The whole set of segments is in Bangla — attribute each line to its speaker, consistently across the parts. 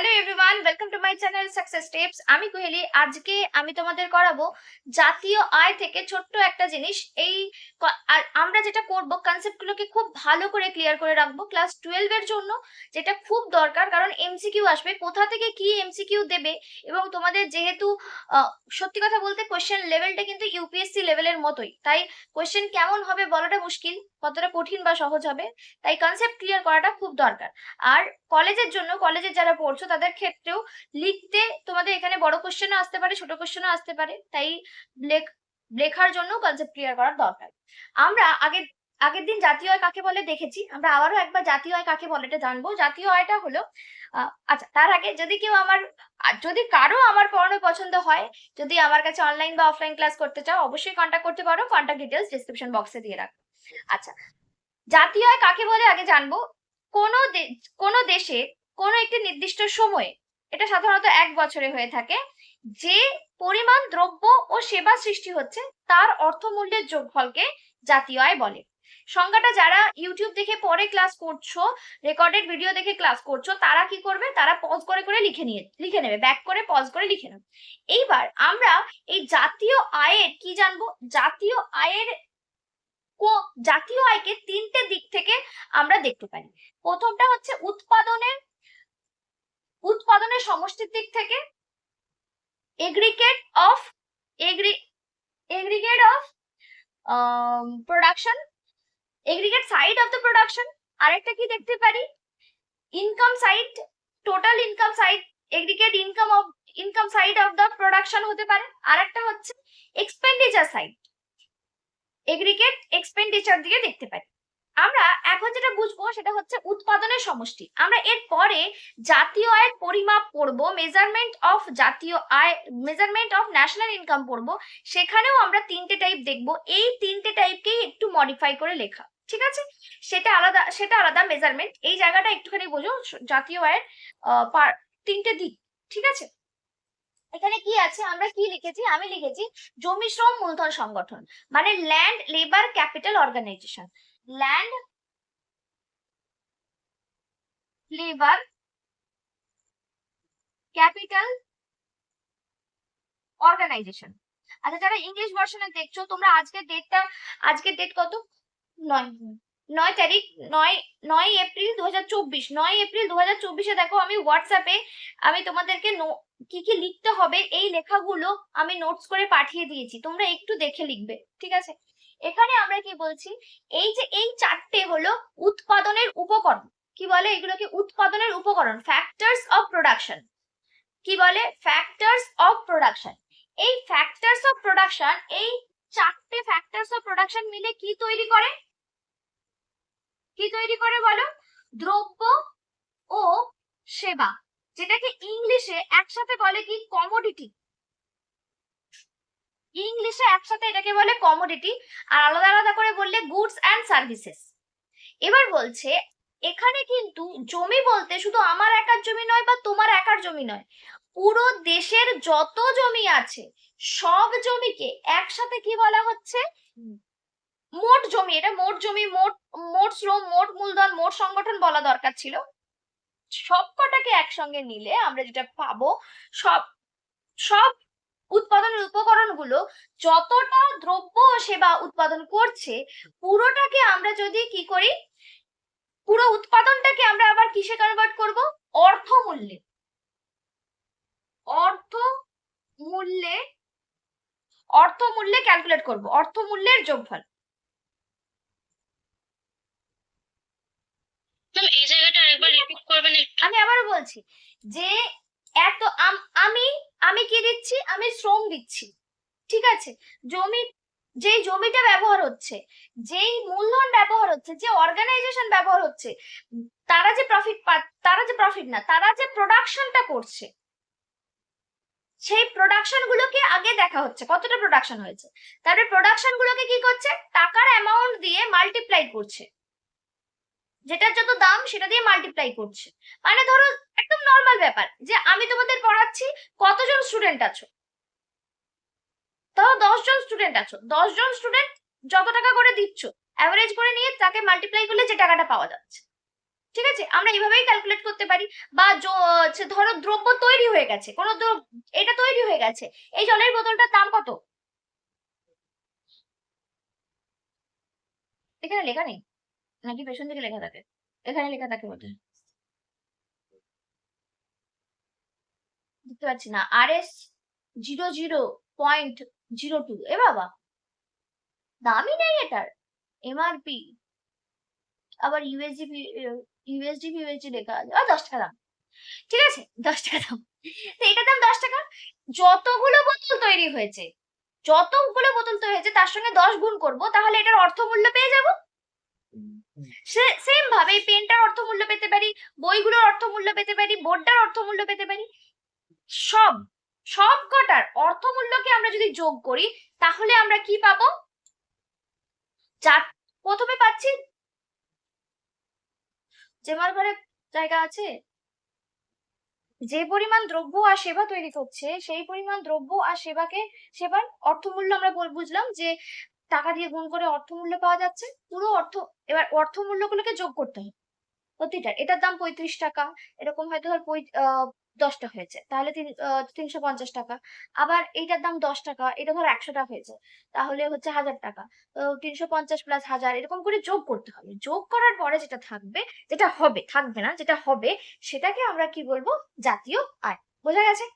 Speaker 1: Hello everyone welcome to my channel success tips আমি কোহেলি। আজকে আমি তোমাদের করাবো জাতীয় আয় থেকে ছোট্ট একটা জিনিস। এই আর আমরা যেটা করব কনসেপ্টগুলোকে খুব ভালো করে ক্লিয়ার করে রাখব ক্লাস টুয়েলভ এর জন্য, যেটা খুব দরকার। কারণ এমসিকিউ আসবে। কোথা থেকে কি এমসিকিউ দেবে? এবং তোমাদের যেহেতু সত্যি কথা বলতে কোশ্চেন লেভেলটা কিন্তু ইউপিএসসি লেভেলের মতোই। তাই কোশ্চেন কেমন হবে বলাটা মুশকিল। কতটা কঠিন বা সহজ হবে, তাই কনসেপ্ট ক্লিয়ার করাটা খুব দরকার। আর কলেজের জন্য কলেজে যারা পড়ছো, তাদের ক্ষেত্রেও লিখতে তোমাদের এখানে বড় কোশ্চেনও আসতে পারে, ছোট কোশ্চেনও আসতে পারে, তাই লেখ- লেখার জন্য কনসেপ্ট ক্লিয়ার করার দরকার। আমরা আগের আগের দিন জাতীয় আয় কাকে বলে দেখেছি, আমরা আবারও একবার জাতীয় আয় কাকে বলে এটা জানব। জাতীয় আয়টা হলো আচ্ছা তার আগে যদি কেউ আমার যদি কারও আমার পড়ানো পছন্দ হয়, যদি আমার কাছে অনলাইন বা অফলাইন ক্লাস করতে চাও, অবশ্যই কন্ট্যাক্ট করতে পারো কন্ট্যাক্ট ডিটেলস ডিসক্রিপশন বক্সে দিয়ে রাখব। আচ্ছা জাতীয় আয় কাকে বলে আগে জানব? কোন কোন দেশে কোন একটি নির্দিষ্ট সময়ে, এটা সাধারণত এক বছরে হয়ে থাকে, যে পরিমাণ দ্রব্য ও সেবা সৃষ্টি হচ্ছে, তার অর্থমূল্যের যোগফলকে জাতীয় আয় বলে। সংজ্ঞাটা যারা ইউটিউব দেখে পরে ক্লাস করছ রেকর্ডেড ভিডিও দেখে ক্লাস করছ, তারা কি করবে? তারা পজ করে করে লিখে নিয়ে, লিখে নেবে ব্যাক করে পজ করে লিখে নেবে। এইবার আমরা এই জাতীয় আয়ের কি জানব? জাতীয় আয়ের জাতীয় আয়কে তিনটে দিক থেকে আমরা দেখতে পারি প্রথমটা হচ্ছে উৎপাদনের উৎপাদনের সমষ্টির দিক থেকে। Aggregate of, aggre, aggregate of production, aggregate side of the production. আরেকটা কি দেখতে পারি? Income side, total income side, aggregate income of, income side of the production হতে পারে। আরেকটা হচ্ছে এক্সপেন্ডিচার সাইড। এগ্রিগেট এক্সপেন্ডিচার দিকে দেখতে পারি। আমরা এখন যেটা বুঝব সেটা হচ্ছে উৎপাদনের সমষ্টি। আমরা এর পরে জাতীয় আয়ের পরিমাপ পড়ব মেজারমেন্ট অফ জাতীয় আয় মেজারমেন্ট অফ ন্যাশনাল ইনকাম পড়ব। সেখানেও আমরা তিনটে টাইপ দেখব। এই তিনটে টাইপকেই একটু মডিফাই করে লেখা, ঠিক আছে? সেটা আলাদা সেটা আলাদা মেজারমেন্ট এই জায়গাটা একটুখানি বোঝো, জাতীয় আয়ের তিনটে দিক, ঠিক আছে? এখানে কি আছে? আমরা কি লিখেছি? আমি লিখেছি জমি শ্রম মূলধন সংগঠন মানে land labour capital organisation land labour capital organisation আচ্ছা যারা ইংলিশ ভার্সনে দেখছ, তোমরা আজকের ডেটটা আজকের ডেট কত? নয়। নয় তারিখ, নয় নয় এপ্রিল দু হাজার চব্বিশ, নয় এপ্রিল দু হাজার চব্বিশে দেখো আমি হোয়াটসঅ্যাপে আমি তোমাদেরকে কি কি লিখতে হবে এই লেখাগুলো আমি নোটস করে পাঠিয়ে দিয়েছি, তোমরা একটু দেখে লিখবে, ঠিক আছে? এখানে আমরা কি বলছি, এই যে এই চারটে হলো উৎপাদনের উপকরণ, কি বলে এগুলোকে? উৎপাদনের উপকরণ ফ্যাক্টরস অফ প্রোডাকশন কি বলে? ফ্যাক্টরস অফ প্রোডাকশন এই ফ্যাক্টরস অফ প্রোডাকশন এই চারটে ফ্যাক্টরস অফ প্রোডাকশন মিলে কি তৈরি করে? কি তৈরি করে বলো? দ্রব্য ও সেবা, যেটাকে ইংলিশে একসাথে বলে কি? কমোডিটি ইংলিশে একসাথে এটাকে বলে কমোডিটি আর আলাদা আলাদা করে বললে গুডস অ্যান্ড সার্ভিসেস এবার বলছে, এখানে কিন্তু জমি বলতে শুধু আমার একার জমি নয় বা তোমার একার জমি নয়, পুরো দেশের যত জমি আছে, সব জমিকে একসাথে কি বলা হচ্ছে? মোট জমি, এটা মোট জমি, মোট মোট শ্রম, মোট মূলধন, মোট সংগঠন বলা দরকার ছিল। সবকটাকে একসঙ্গে নিলে আমরা যেটা পাবো, সব সব উৎপাদনের উপকরণগুলো যতটা দ্রব্য সেবা উৎপাদন করছে, পুরোটাকে আমরা যদি কি করি, পুরো উৎপাদনটাকে আমরা আবার কিসে কনভার্ট করব? অর্থ মূল্যে। অর্থ মূল্যে অর্থ মূল্যে ক্যালকুলেট করব। অর্থ মূল্যের যোগফল।
Speaker 2: ম্যাম এই জায়গাটা আরেকবার রিপিট করবেন
Speaker 1: আমি আবারও বলছি যে এত আমি আমি কি দিচ্ছি? আমি শ্রম দিচ্ছি। ঠিক আছে? জমি যেই জমিটা ব্যবহার হচ্ছে যেই মূলধন ব্যবহার হচ্ছে যে অর্গানাইজেশন ব্যবহার হচ্ছে তারা যে প্রফিট তারা যে প্রফিট না তারা যে প্রোডাকশনটা করছে সেই প্রোডাকশন গুলোকে আগে দেখা হচ্ছে। কতটা প্রোডাকশন হয়েছে? তারপরে প্রোডাকশন গুলোকে কি করছে? টাকার অ্যামাউন্ট দিয়ে মাল্টিপ্লাই করছে। যেটার যত দাম সেটা দিয়ে মাল্টিপ্লাই করছে। মানে ধরো একদম নর্মাল ব্যাপার যে আমি তোমাদের পড়াচ্ছি কতজন স্টুডেন্ট আছো? ধরো দশজন স্টুডেন্ট আছো। দশজন স্টুডেন্ট যত টাকা করে দিচ্ছ অ্যাভারেজ করে নিয়ে তাকে মাল্টিপ্লাই করলে যে টাকাটা পাওয়া যাচ্ছে। ঠিক আছে? আমরা এইভাবেই ক্যালকুলেট করতে পারি। বা ধরো দ্রব্য তৈরি হয়ে গেছে। কোনো এটা তৈরি হয়ে গেছে। এই জলের বোতলটার দাম কত? এখানে লেখা নেই। নাকি পেছন দিকে লেখা থাকে? এখানে লেখা থাকে বলতে বুঝতে পারছি না। R S zero zero point zero two এ বাবা, দামই নেই এটার। এমআরপি আবার ইউএসডি ইউএসডি ইউএসডি লেখা আছে। আর দশ টাকা দাম। ঠিক আছে, দশ টাকা দাম। তো এটার দাম দশ টাকা। যতগুলো বোতল তৈরি হয়েছে, যতগুলো বোতল তৈরি হয়েছে, তার সঙ্গে দশ গুণ করব, তাহলে এটার অর্থমূল্য পেয়ে যাব। সেম ভাবে পেনটার পেতে পারি, বইগুলোর পেতে পারি বোর্ডটার পেতে পারি, সব সব কটার আমরা যদি যোগ করি, তাহলে আমরা কি পাবো? প্রথমে পাচ্ছি জেমার ঘরে জায়গা আছে, যে পরিমাণ দ্রব্য আর সেবা তৈরি করছে সেই পরিমাণ দ্রব্য আর সেবাকে, সেবার অর্থমূল্য আমরা বুঝলাম যে টাকা দিয়ে গুণ করে অর্থমূল্য পাওয়া যাচ্ছে। পুরো অর্থ, এবার অর্থমূল্যগুলোকে যোগ করতে হবে প্রতিটার এটার দাম পঁয়ত্রিশ টাকা, এরকম হয়তো ধর দশটা হয়েছে। তাহলে তিন তিনশো পঞ্চাশ টাকা। আবার এইটার দাম দশ টাকা, এটা ধর একশো টাকা হয়েছে। তাহলে হচ্ছে হাজার টাকা। তো তিনশো পঞ্চাশ প্লাস হাজার, এরকম করে যোগ করতে হবে। যোগ করার পরে যেটা থাকবে, যেটা হবে, থাকবে না, যেটা হবে, সেটাকে আমরা কি বলব? জাতীয় আয়। বোঝা গেছে?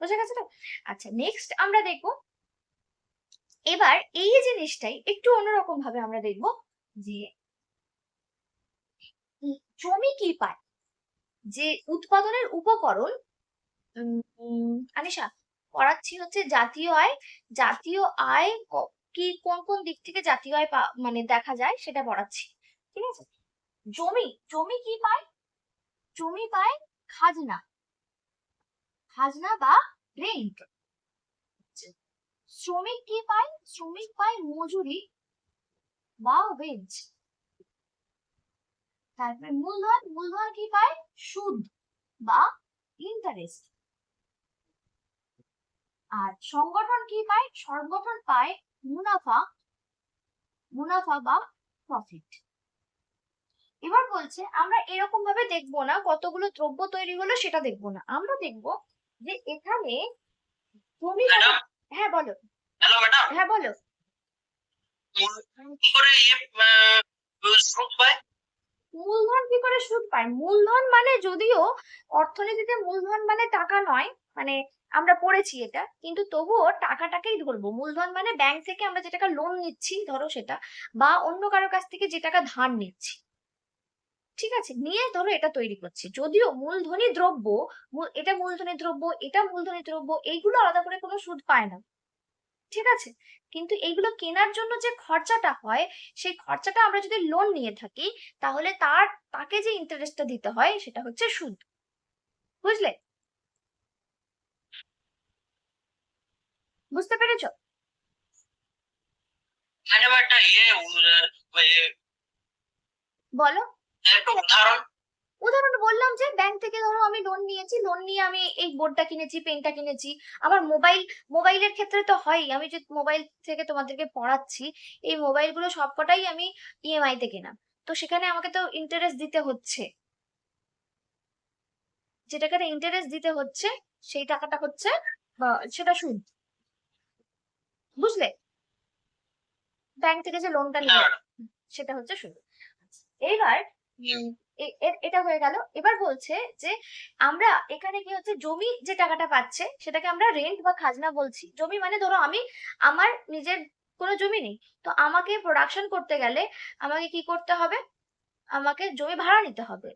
Speaker 1: বোঝা গেছে তো? আচ্ছা নেক্সট আমরা দেখব এবার এই জিনিসটাই একটু অন্যরকম ভাবে আমরা দেখব যে জমি কি পায়? যে উৎপাদনের উপকরণ আনিশা পড়াচ্ছি হচ্ছে জাতীয় আয়। জাতীয় আয় কি কোন কোন দিক থেকে জাতীয় আয় মানে দেখা যায় সেটা পড়াচ্ছি, ঠিক আছে? জমি জমি কি পায়? জমি পায় খাজনা খাজনা বা রেন্ট শ্রমিক কি পায়? শ্রমিক পায় মজুরি বা ওয়েজ তারপরে মূলধন মূলধন কি পায়? সুদ বা ইন্টারেস্ট আর সংগঠন কি পায়? সংগঠন পায় মুনাফা মুনাফা বা প্রফিট এবার বলছে আমরা এরকম ভাবে দেখব না কতগুলো দ্রব্য তৈরি হলো সেটা দেখব না। আমরা দেখব যে এখানে জমি হ্যাঁ বলো।
Speaker 3: হ্যালো ম্যাডাম
Speaker 1: হ্যাঁ বলো।
Speaker 3: কি করে সুদ পায়?
Speaker 1: মূলধন কি করে সুদ পায়? মূলধন মানে যদিও অর্থনীতিতে মূলধন মানে টাকা নয় মানে আমরা পড়েছি এটা কিন্তু তবুও টাকাটাকেই ধরবো। মূলধন মানে ব্যাংক থেকে আমরা যে টাকা লোন নিচ্ছি ধরো সেটা বা অন্য কারও কাছ থেকে যে টাকা ধার নিচ্ছি। ঠিক আছে? নিয়ে ধরো এটা তৈরি করছি। যদিও মূলধনী দ্রব্য এটা মূলধনী দ্রব্য এটা মূলধনী দ্রব্য এইগুলো আলাদা করে কোনো সুদ পায় না। ঠিক আছে? কিন্তু এইগুলো কেনার জন্য যে খরচাটা হয় সেই খরচাটা আমরা যদি লোন নিয়ে থাকি তাহলে তার তাকে যে ইন্টারেস্টটা দিতে হয় সেটা হচ্ছে সুদ। বুঝলে? বুঝতে পেরেছ?
Speaker 3: একটা ইয়ে ইয়ে,
Speaker 1: বলো।
Speaker 3: একটা উদাহরণ।
Speaker 1: উদাহরণ বললাম যে ব্যাংক থেকে ধরো আমি লোন নিয়েছি লোন নিয়ে আমি এই বোর্ডটা কিনেছি পেনটা কিনেছি। আমার মোবাইল মোবাইলের ক্ষেত্রে তো হয় আমি যে মোবাইল থেকে তোমাদেরকে পড়াচ্ছি এই মোবাইলগুলো সবকটাই আমি ইএমআই তে কেনা তো সেখানে আমাকে তো ইন্টারেস্ট দিতে হচ্ছে। যে টাকাটা ইন্টারেস্ট দিতে হচ্ছে সেই টাকাটা হচ্ছে সেটা সুদ বুঝলে? ব্যাংক থেকে যে লোনটা নিয়ে সেটা হচ্ছে সুদ এইবার উম, এ- এ- এটা হয়ে গেল। এবার বলছে যে আমরা এখানে কি হচ্ছে জমি যে টাকাটা পাচ্ছে, সেটাকে আমরা রেন্ট বা খাজনা বলছি। জমি মানে ধরো আমি আমার নিজের কোনো জমি নেই, তো আমাকে প্রোডাকশন করতে গেলে আমাকে কি করতে হবে? আমাকে জমি ভাড়া নিতে হবে।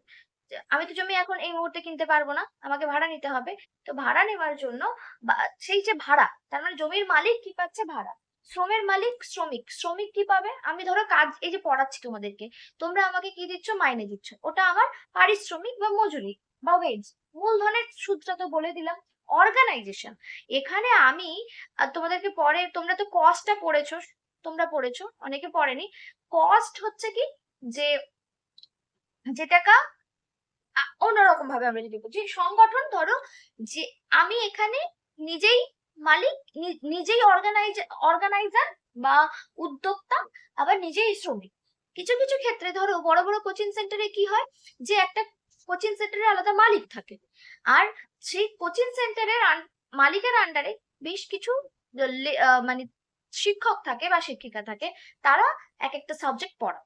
Speaker 1: আমি তো জমি এখন এই মুহূর্তে কিনতে পারব না, আমাকে ভাড়া নিতে হবে। তো ভাড়া নেওয়ার জন্য সেই যে ভাড়া, তার মানে জমির মালিক কি পাচ্ছে? ভাড়া। শ্রমের মালিক শ্রমিক। শ্রমিক কি পাবে? আমি ধরো কাজ, এই যে পড়াচ্ছি তোমাদেরকে, তোমরা আমাকে কি দিচ্ছ? মাইনে দিচ্ছ। ওটা আমার পারিশ্রমিক বা মজুরি বা ওয়েজ মূলধনের সূত্রটা তো বলে দিলাম। অর্গানাইজেশন এখানে আমি তোমাদেরকে পরে, তোমরা তো কস্টটা পড়েছো, তোমরা পড়েছো, অনেকে পড়েনি। কস্ট হচ্ছে কি? যে যে টাকা অন্যরকম ভাবে আমরা যদি বুঝি সংগঠন ধরো যে, আমি এখানে নিজেই মালিক নিজেই অর্গানাইজ অর্গানাইজার বা উদ্যোক্তা, আবার নিজেই শ্রমিক। কিছু কিছু ক্ষেত্রে ধরো বড় বড় কোচিং সেন্টারে কি হয় যে একটা কোচিং সেন্টারের আলাদা মালিক থাকে। আর সেই কোচিং সেন্টারের মালিকের আন্ডারে বেশ কিছু মানে শিক্ষক থাকে বা শিক্ষিকা থাকে, তারা এক একটা সাবজেক্ট পড়া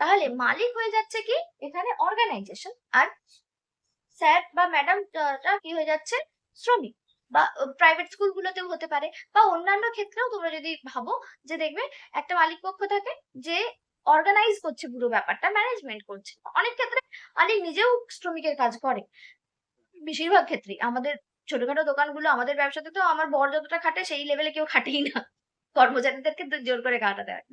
Speaker 1: তাহলে মালিক হয়ে যাচ্ছে কি? এখানে অর্গানাইজেশন আর স্যার বা ম্যাডাম কি হয়ে যাচ্ছে? শ্রমিক। বা প্রাইভেট স্কুলগুলোতেও হতে পারে বা অন্যান্য ক্ষেত্রেও তোমরা যদি ভাবো যে দেখবে একটা মালিক পক্ষ থাকে যে অর্গানাইজ করছে পুরো ব্যাপারটা ম্যানেজমেন্ট করছে। অনেক ক্ষেত্রে মালিক নিজেও শ্রমিকের কাজ করে। বেশিরভাগ ক্ষেত্রেই আমাদের ছোটখাটো দোকানগুলো আমাদের ব্যবসাতে তো আমার বর যতটা খাটে সেই লেভেলে কেউ খাটেই না। কর্মচারীদেরকে জোর করে খাটাতে হয়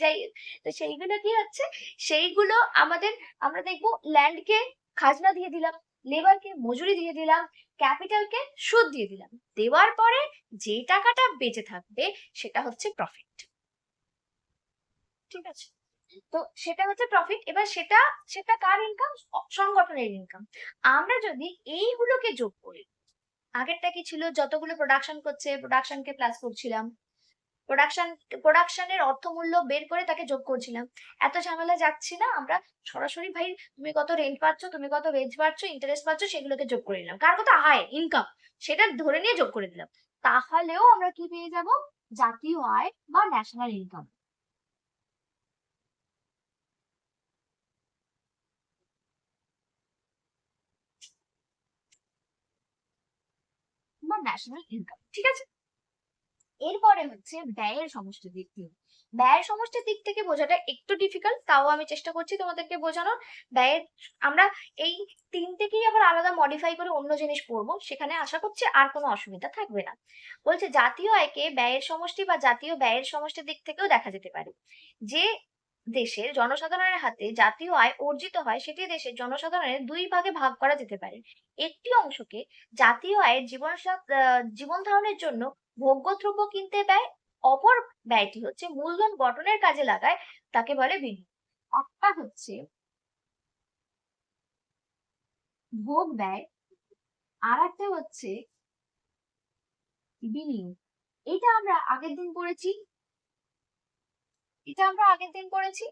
Speaker 1: যাই তো সেইগুলো কি হচ্ছে? সেইগুলো আমাদের, আমরা দেখব ল্যান্ডকে খাজনা দিয়ে দিলাম। লেবারকে মজুরি দিয়ে দিলাম, ক্যাপিটালকে সুদ দিয়ে দিলাম। দেওয়ার পরে যে টাকাটা বেঁচে থাকবে সেটা হচ্ছে প্রফিট ঠিক আছে? তো সেটা হচ্ছে প্রফিট এবার সেটা সেটা কার ইনকাম সংগঠনের ইনকাম আমরা যদি এইগুলোকে যোগ করি, আগেরটা কি ছিল? যতগুলো প্রোডাকশন করছে প্রোডাকশনকে প্লাস করছিলাম। প্রোডাকশন প্রোডাকশনের অর্থমূল্য বের করে তাকে যোগ করছিলাম। এত ঝামেলা যাচ্ছি না, আমরা সরাসরি ভাই, তুমি কত রেন্ট পাচ্ছ, তুমি কত ওয়েজ পাচ্ছ ইন্টারেস্ট পাচ্ছ, সেগুলোকে যোগ করে নিলাম। কার কথা আয় ইনকাম সেটা ধরে নিয়ে যোগ করে দিলাম। তাহলেও আমরা কি পেয়ে যাব? জাতীয় আয় বা ন্যাশনাল ইনকাম বা ন্যাশনাল ইনকাম ঠিক আছে? এরপরে হচ্ছে ব্যয়ের সমষ্টি দিক থেকে ব্যয়ের সমষ্টির দিক থেকে বোঝাটা একটু ডিফিকাল্ট তাও আমি চেষ্টা করছি তোমাদেরকে বোঝানোর। ব্যয়ের, আমরা এই তিনটেকেই আবার আলাদা মডিফাই করে অন্য জিনিস পড়ব, সেখানে আশা করছি আর কোনো অসুবিধা থাকবে না। বলছে জাতীয় আয়কে ব্যয়ের সমষ্টি বা জাতীয় ব্যয়ের সমষ্টির দিক থেকেও দেখা যেতে পারে। যে দেশের জনসাধারণের হাতে জাতীয় আয় অর্জিত হয়, সেটি দেশের জনসাধারণের দুই ভাগে ভাগ করা যেতে পারে। একটি অংশকে জাতীয় আয়ের জীবন জীবন ধারণের জন্য ভোগ্যদ্রব্য কিনতে ব্যয়, অপর ব্যয়টি হচ্ছে মূলধন গঠনের কাজে লাগায়, তাকে বলে বিনিয়োগ। একটা হচ্ছে ভোগ ব্যয় আর একটা হচ্ছে বিনিয়োগ। এটা আমরা আগের দিন পড়েছি। এটা আমরা আগের দিন পড়েছি।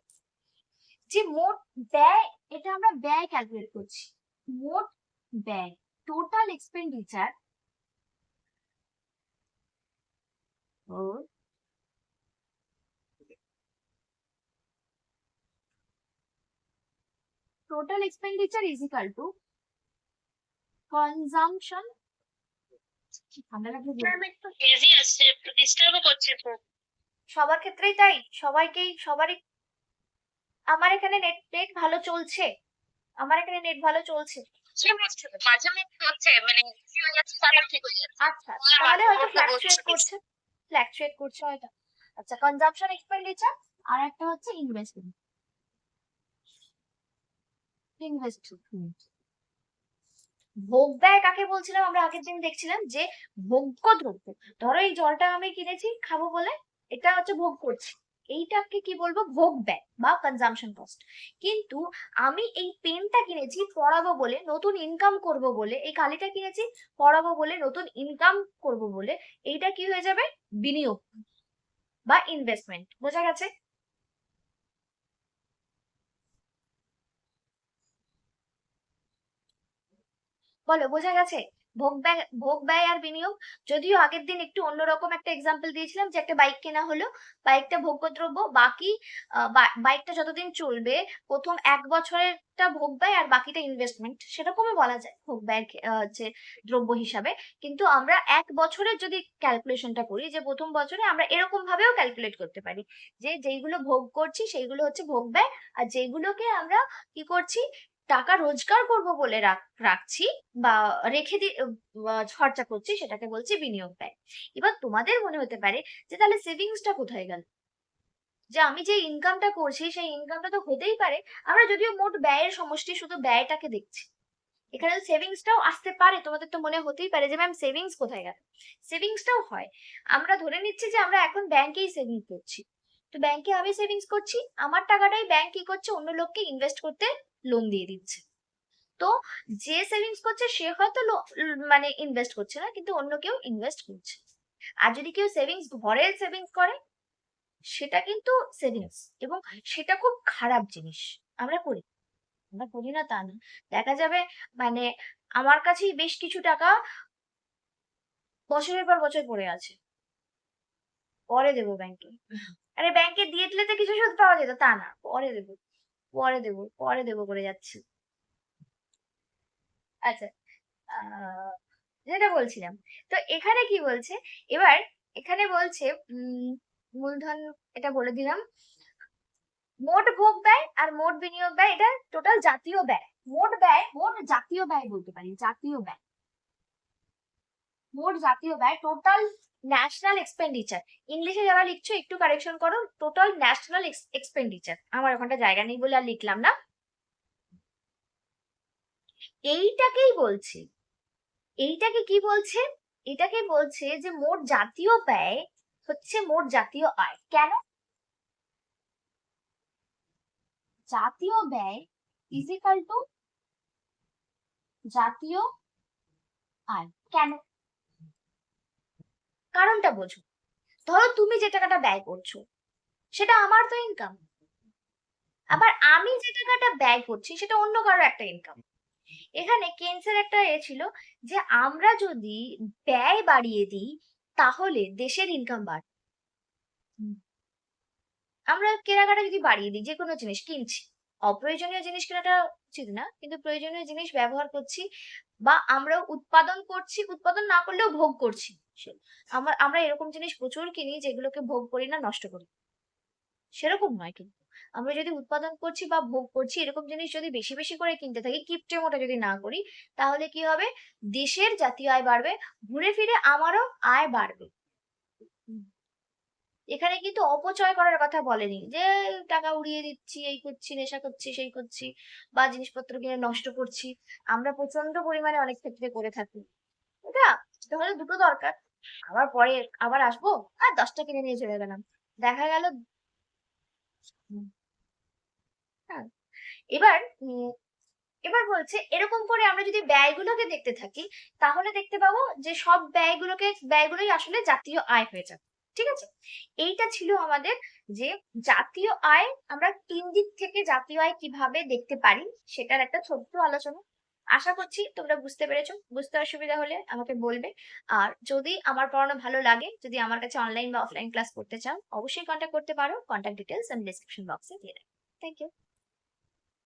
Speaker 1: যে মোট ব্যয়, এটা আমরা ব্যয় ক্যালকুলেট করছি। মোট ব্যয় total expenditure or total expenditure is equal to consumption. সবার ক্ষেত্রেই তাই সবাইকেই সবারই। আমার এখানে নেট নেট ভালো চলছে। আমার এখানে নেট ভালো চলছে।
Speaker 2: হচ্ছে মানে
Speaker 1: আচ্ছা তাহলে হয়তো ফ্ল্যাকচুয়েট করছে। ফ্ল্যাকচুয়েট করছে হয়তো। আচ্ছা কনজাম্পশন এক্সপেন্ডিচার আর একটা হচ্ছে ইনভেস্টমেন্ট ভোগ ব্যয় কাকে বলছিলাম? আমরা আগের দিন দেখছিলাম যে ভোগ্য দ্রব্য ধরো এই জলটা আমি কিনেছি, খাব বলে, এটা হচ্ছে ভোগ করছি। এইটাকে কি বলব? ভোগ ব্যয় বা কনজামশন কস্ট কিন্তু আমি এই পেনটা কিনেছি পড়াবো বলে, নতুন ইনকাম করব বলে, এই কালিটা কিনেছি পড়াবো বলে, নতুন ইনকাম করব বলে, এইটা কি হয়ে যাবে? বিনিয়োগ বা ইনভেস্টমেন্ট বোঝা গেছে? বলো, বোঝা গেছে? ভোগ ব্যয় আর বিনিয়োগ। যদিও আগের দিন একটু অন্যরকম একটা এক্সাম্পল দিয়েছিলাম যে একটা বাইক কেনা হলো। বাইকটা ভোগ্যদ্রব্য, বাকি বাইকটা যতদিন চলবে, প্রথম এক ভোগ ব্যয় আর বাকিটা ইনভেস্টমেন্ট সেরকমই বলা যায় ভোগ ব্যয়ের দ্রব্য হিসাবে। কিন্তু আমরা এক বছরের যদি ক্যালকুলেশনটা করি, যে প্রথম বছরে আমরা এরকম ভাবেও ক্যালকুলেট করতে পারি যে যেইগুলো ভোগ করছি, সেইগুলো হচ্ছে ভোগ ব্যয়। আর যেগুলোকে আমরা কি করছি টাকা রোজগার করব বলে রাখ- রাখছি বা রেখে দি খরচা করছি সেটাকে বলছি বিনিয়োগ ব্যয়। এবার তোমাদের মনে হতে পারে যে তাহলে সেভিংসটা কোথায় গেল? যে আমি যে ইনকামটা করছি সেই ইনকামটা তো হতেই পারে, আমরা যদিও মোট ব্যয়ের সমষ্টি শুধু ব্যয়টাকে দেখছি। এখানে সেভিংসটাও আসতে পারে, তোমাদের তো মনে হতেই পারে যে ম্যাম সেভিংস কোথায় গেল? সেভিংসটাও হয়। আমরা ধরে নিচ্ছি যে আমরা এখন ব্যাংকেই সেভিং করছি। তো ব্যাংকে আমি সেভিংস করছি, আমার টাকাটাই ব্যাংক কি করছে? অন্য লোককে ইনভেস্ট করতে লোন দিয়ে দিচ্ছে। তো যে সেভিংস করছে সে হয়তো মানে ইনভেস্ট করছে না কিন্তু অন্য কেউ ইনভেস্ট করছে। আর যদি কেউ সেভিংস ঘরে সেভিংস করে সেটা কিন্তু সেভিংস এবং সেটা খুব খারাপ জিনিস। আমরা করি আমরা করি না তা না। দেখা যাবে মানে আমার কাছেই বেশ কিছু টাকা বছরের পর বছর পড়ে আছে। পরে দেবো ব্যাংকে আরে ব্যাংকে দিয়ে দিলে তো কিছু সুদ পাওয়া যেত তা না পরে দেবো। পরে দেবো পরে দেবো করে যাচ্ছি। আচ্ছা যেটা বলছিলাম, তো এখানে কি বলছে? এবার এখানে বলছে মূলধন এটা বলে দিলাম, মোট ভোগ ব্যয় আর মোট বিনিয়োগ ব্যয়, এটা টোটাল জাতীয় ব্যয়। মোট ব্যয়, মোট জাতীয় ব্যয় বলতে পারি, জাতীয় ব্যয়। মোট জাতীয় ব্যয় টোটাল ন্যাশনাল এক্সপেন্ডিচার ইংলিশে যারা লিখছো, একটু কারেকশন করো। টোটাল ন্যাশনাল এক্সপেন্ডিচার আমার ওখানটা জায়গা নেই বলে আর লিখলাম না। এইটাকেই বলছে, এইটাকে কি বলছে? এটাকে বলছে যে মোট জাতীয় ব্যয় হচ্ছে মোট জাতীয় আয়। কেন? জাতীয় ব্যয় ইজ টু জাতীয় আয়। কেন? কারণটা বোঝো। ধরো তুমি যে টাকাটা ব্যয় করছ, সেটা আমার তো ইনকাম আবার আমি যে টাকাটা ব্যয় করছি, সেটা অন্য কারও একটা ইনকাম এখানে কেন্সের একটা এ ছিল যে, আমরা যদি ব্যয় বাড়িয়ে দিই, তাহলে দেশের ইনকাম বাড়বে আমরা কেনাকাটা যদি বাড়িয়ে দিই যে কোনো জিনিস কিনছি। অপ্রয়োজনীয় জিনিস কেনাটা উচিত না, কিন্তু প্রয়োজনীয় জিনিস ব্যবহার করছি বা আমরা উৎপাদন করছি, উৎপাদন না করলেও ভোগ করছি। আমরা আমরা এরকম জিনিস প্রচুর কিনি যেগুলোকে ভোগ করি না, নষ্ট করি সেরকম নয় কিন্তু। আমরা যদি উৎপাদন করছি বা ভোগ করছি, এরকম জিনিস যদি বেশি বেশি করে কিনতে থাকি, কিপটে মোটা যদি না করি, তাহলে কি হবে? দেশের জাতীয় আয় বাড়বে, ঘুরে ফিরে আমারও আয় বাড়বে। এখানে কিন্তু অপচয় করার কথা বলেনি যে, টাকা উড়িয়ে দিচ্ছি, এই করছি, নেশা করছি, সেই করছি, বা জিনিসপত্র কিনে নষ্ট করছি। আমরা প্রচণ্ড পরিমাণে অনেক ক্ষেত্রে করে থাকি। এটা, তাহলে দুটো দরকার। আবার পরে আবার আসব? আর দশটা কিনে নিয়ে চলে গেলাম। দেখা গেল হ্যাঁ। এবার এবার বলছে, এরকম করে আমরা যদি ব্যয়গুলোকে দেখতে থাকি, তাহলে দেখতে পাবো যে সব ব্যয়গুলোকে, ব্যয়গুলোই আসলে জাতীয় আয় হয়ে যাবে। ঠিক আছে? এইটা ছিল আমাদের যে জাতীয় আয় আমরা তিন দিক থেকে জাতীয় আয় কীভাবে দেখতে পারি, সেটার একটা ছোট্ট আলোচনা। আশা করছি তোমরা বুঝতে পেরেছ। বুঝতে অসুবিধা হলে আমাকে বলবে। আর যদি আমার পড়ানো ভালো লাগে, যদি আমার কাছে অনলাইন বা অফলাইন ক্লাস করতে চাও, অবশ্যই কন্ট্যাক্ট করতে পারো। কন্ট্যাক্ট ডিটেলস আমি ডিসক্রিপশন বক্সে দিয়ে দেয় থ্যাংক ইউ